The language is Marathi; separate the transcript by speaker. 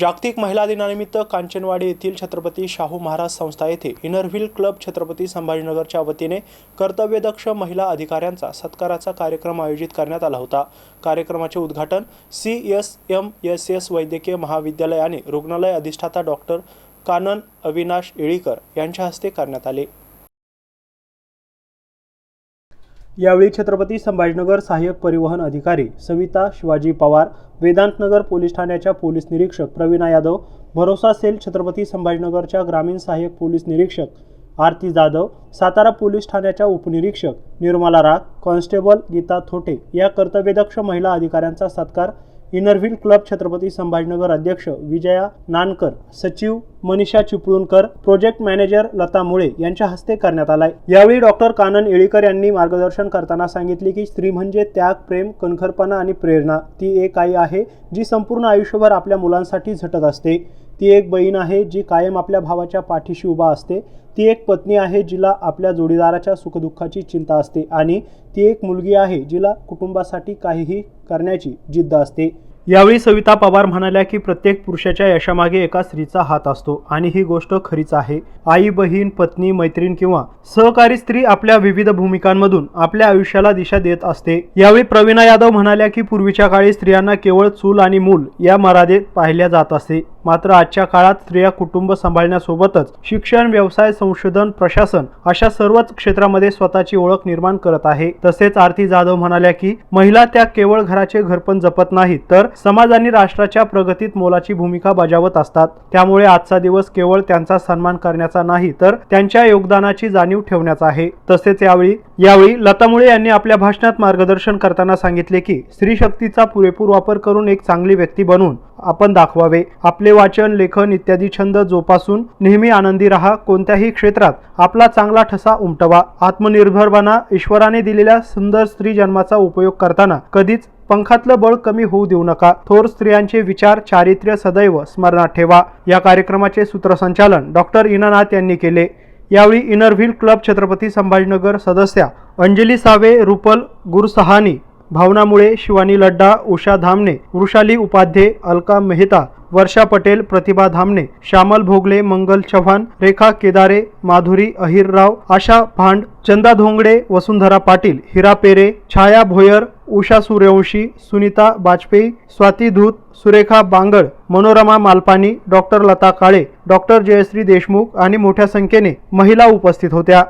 Speaker 1: जागतिक महिला दिनानिमित्त कांचनवाडी येथील छत्रपती शाहू महाराज संस्था येथे इनरव्हील क्लब छत्रपती संभाजीनगरच्या वतीने कर्तव्यदक्ष महिला अधिकाऱ्यांचा सत्काराचा कार्यक्रम आयोजित करण्यात आला होता. कार्यक्रमाचे उद्घाटन C S M S S वैद्यकीय महाविद्यालय आणि रुग्णालय अधिष्ठाता डॉक्टर कानन अविनाश येळीकर यांच्या हस्ते करण्यात आले. यावेळी छत्रपती संभाजीनगर सहाय्यक परिवहन अधिकारी सविता शिवाजी पवार वेदांतनगर पोलीस ठाण्याच्या पोलीस निरीक्षक प्रवीणा यादव भरोसा सेल छत्रपती संभाजीनगरच्या ग्रामीण सहाय्यक पोलीस निरीक्षक आरती जाधव सातारा पोलीस ठाण्याच्या उपनिरीक्षक निर्मला राग कॉन्स्टेबल गीता थोटे या कर्तव्यदक्ष महिला अधिकाऱ्यांचा सत्कार इनरव्हील क्लब छत्रपती संभाजीनगर अध्यक्ष विजया नानकर सचिव मनीषा चिपळूणकर प्रोजेक्ट मॅनेजर लता मुळे यांच्या हस्ते करण्यात आलाय. यावेळी डॉक्टर कानन येळीकर यांनी मार्गदर्शन करताना सांगितले की स्त्री म्हणजे त्याग प्रेम कणखरपणा आणि प्रेरणा. ती एक आई आहे जी संपूर्ण आयुष्यभर आपल्या मुलांसाठी झटत असते. ती एक बहीण आहे जी कायम आपल्या भावाच्या पाठीशी उभा असते. ती एक पत्नी आहे जिला आपल्या जोडीदाराच्या सुखदुःखाची चिंता असते आणि ती एक मुलगी आहे जिला कुटुंबासाठी काहीही करण्याची जिद्द असते. यावेळी सविता पवार म्हणाल्या की प्रत्येक पुरुषाच्या यशामागे एका स्त्रीचा हात असतो आणि ही गोष्ट खरीच आहे. आई बहीण पत्नी मैत्रीण किंवा सहकारी स्त्री आपल्या विविध भूमिकांमधून आपल्या आयुष्याला दिशा देत असते. यावेळी प्रवीणा यादव म्हणाल्या की पूर्वीच्या काळी स्त्रियांना केवळ चूल आणि मूल या मर्यादेत पाहिल्या जात असे. मात्र आजच्या काळात स्त्रिया कुटुंब सांभाळण्यासोबतच शिक्षण व्यवसाय संशोधन प्रशासन अशा सर्वच क्षेत्रामध्ये स्वतःची ओळख निर्माण करत आहे. तसेच आरती जाधव म्हणाल्या की महिला त्या केवळ घराचे घरपण जपत नाहीत तर समाज आणि राष्ट्राच्या प्रगतीत मोलाची भूमिका बजावत असतात. त्यामुळे आजचा दिवस केवळ त्यांचा सन्मान करण्याचा नाही तर त्यांच्या योगदानाची जाणीव ठेवण्याचा आहे. तसेच यावेळी यावेळी लता मुळे यांनी आपल्या भाषणात मार्गदर्शन करताना सांगितले की स्त्री शक्तीचा पुरेपूर वापर करून एक चांगली व्यक्ती बनून आपण दाखवावे. आपले वाचन लेखन इत्यादी छंद जोपासून नेहमी आनंदी राहा. कोणत्याही क्षेत्रात आपला चांगला ठसा उमटवा. आत्मनिर्भर बना. ईश्वराने दिलेल्या सुंदर स्त्री जन्माचा उपयोग करताना कधीच पंखातलं बळ कमी होऊ देऊ नका. थोर स्त्रियांचे विचार चारित्र्य सदैव स्मरणात ठेवा. या कार्यक्रमाचे सूत्रसंचालन डॉक्टर इनानाथ यांनी केले. यावेळी इनरव्हील क्लब छत्रपती संभाजीनगर सदस्या अंजली सावे रुपल गुरसहानी भावना मुळे शिवानी लड्डा उषा धामणे वृषाली उपाध्ये अलका मेहता वर्षा पटेल प्रतिभा धामणे श्यामल भोगले मंगल चव्हाण रेखा केदारे माधुरी अहिरराव आशा भांड चंदा धोंगडे वसुंधरा पाटील हिरा पेरे छाया भोयर उषा सूर्यवंशी सुनीता बाजपेयी स्वाती धूत सुरेखा बांगड मनोरमा मालपानी डॉक्टर लता काळे डॉक्टर जयश्री देशमुख आणि मोठ्या संख्येने महिला उपस्थित होत्या.